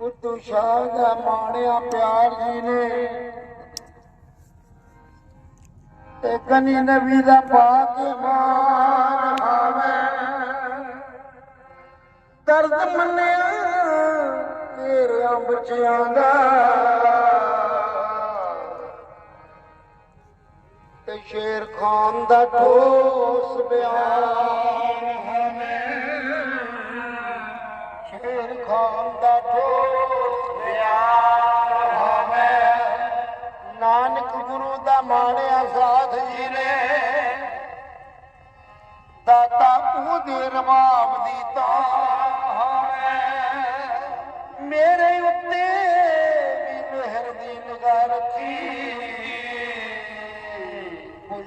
ਉਤੂ ਸ਼ਾਹ ਦਾ ਮਾਣਿਆ ਪਿਆਰ ਜੀ ਨੇ ਤੇ ਕਨੀ ਨਬੀ ਦਾ ਪਾਕ ਮਾਨ ਆਵੇ ਦਰਦ ਮੰਨਿਆ ਤੇਰੇ ਬੱਚਿਆਂ ਦਾ ਤੇ ਸ਼ੇਰ ਖਾਨ ਦਾ ਠੋਸ ਬਿਆਨ। ਹੈ ਸ਼ੇਰ ਖਾਨ ਦਾ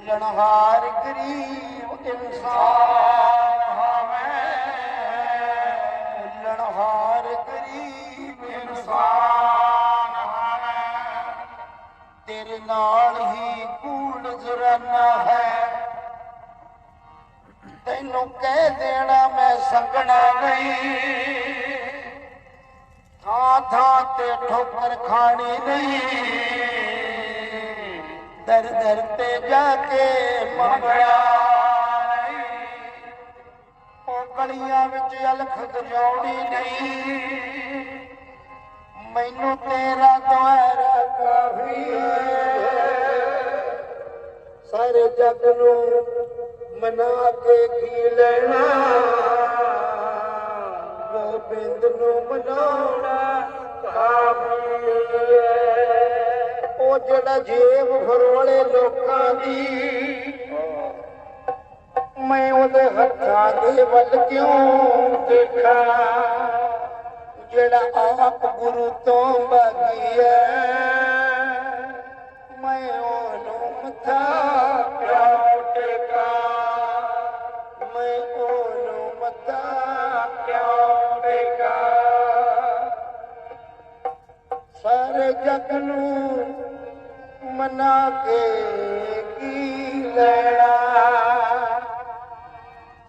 ਲਣਹਾਰ ਗਰੀਬ ਇਨਸਾਨ ਹਾਂ ਮੈਂ ਗਰੀਬ ਇਨਸਾਨ ਹਾਂ ਤੇਰੇ ਨਾਲ ਹੀ ਕੂੜ ਜ਼ਰਾਨਾ ਹੈ। ਤੈਨੂੰ ਕਹਿ ਦੇਣਾ ਮੈਂ ਸੰਗਣਾ ਨਹੀਂ। ਥਾਂ ਥਾਂ ਤੇ ਠੋਕਰ ਖਾਣੀ ਨਹੀਂ। ਦਰ ਦਰ ਤੇ ਜਾ ਕੇ ਮੰਗਣਾ ਨਹੀਂ। ਉਹ ਗਲੀਆਂ ਵਿੱਚ ਅਲਖ ਗਜਾਉਣੀ ਨਹੀਂ। ਮੈਨੂੰ ਤੇਰਾ ਦੁਆਰਾ ਕਾਫੀ ਸਾਰੇ ਜੱਗ ਨੂੰ ਮਨਾ ਕੇ ਕੀ ਲੈਣਾ। ਗੋਬਿੰਦ ਨੂੰ ਮਨਾਉਣਾ ਕਾਫੀ ਹੈ। ਉਹ ਜਿਹੜਾ ਜੇਬ ਫਰੋਲੇ ਲੋਕਾਂ ਦੀ ਮੈਂ ਉਹਦੇ ਹੱਥਾਂ ਦੇ ਵੱਲ ਕਿਉਂ ਦੇਖਾਂ ਜਿਹੜਾ ਆਪ ਗੁਰੂ ਤੋਂ ਬਾਗੀ ਹੈ ਮੈਂ ਉਹਨੂੰ ਮੱਥਾ ਕਿਉਂ न के की लड़ा।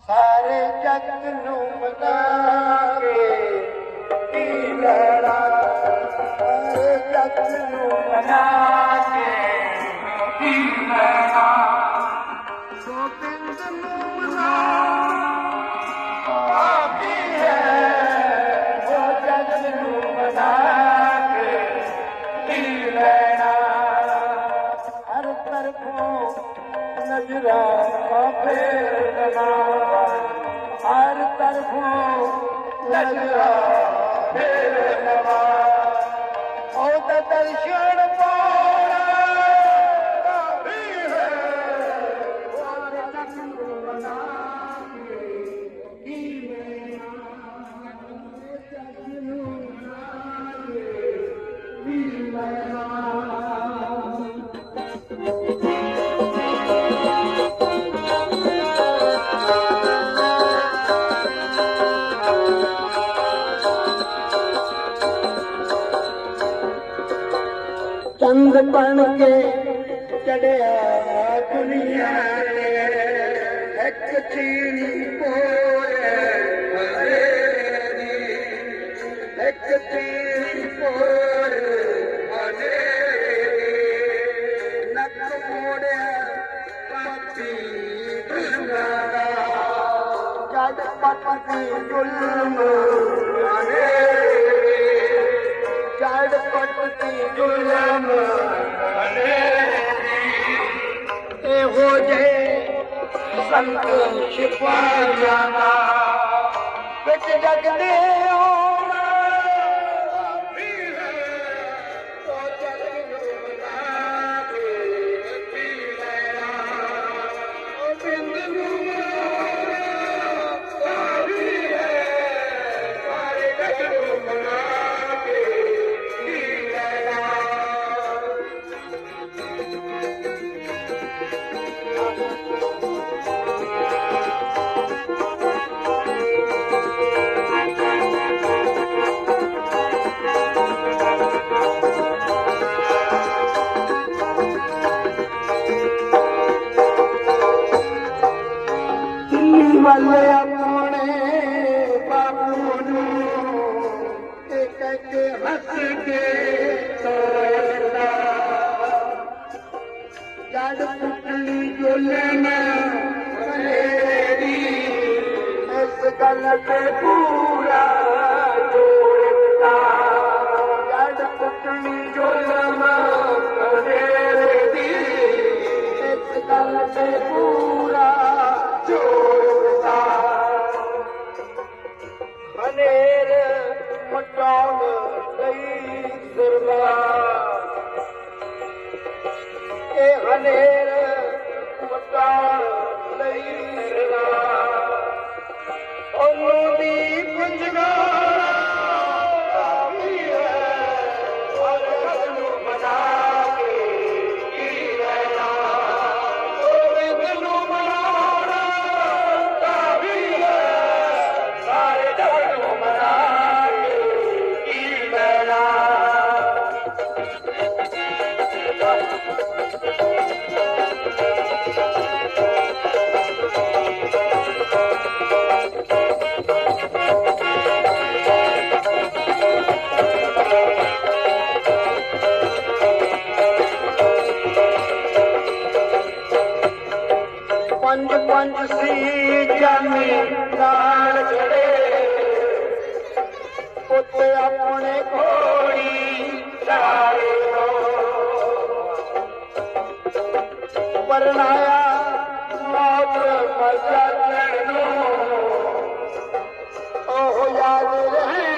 सारे जग नुमारे की लड़ा। से जॻह त कलाम பணக்கே கடையா குனியானி போல தீனி போல நக்கமோட பத்தி சொல்லுங்க سنڪل ڇپا وچ جڳهه اڏو ਪੁੱਤ ਆਪਣੇ ਕੋੜੀ ਸਾਰੇ ਹੋ ਪਰਨਾਇਆ ਮੌਤ ਮਰਜਾ ਚੜਨੋ ਉਹ ਯਾਦ ਰਹੇ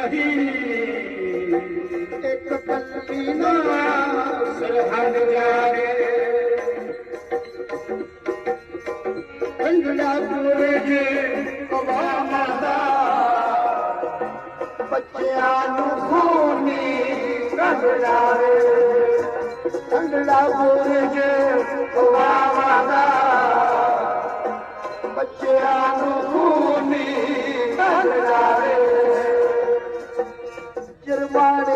ਨਹੀਂ। ਇੱਕ ਪੱਤੀ ਨਾ ਸਰਹੰਦ ਜਾਣੇ ਅੰਗਲਾ ਪੂਰੇ ਦੇ ਕਵਾਮਾ ਦਾ ਬੱਚਿਆਂ ਨੂੰ ਖੋਨੀ ਕਹਲਾਵੇ ਅੰਗਲਾ ਪੂਰੇ ਦੇ ਕਵਾਮਾ ਦਾ ਬੱਚਿਆਂ ਨੂੰ ਖੋਨੀ ਕਹਲਾਵੇ नवान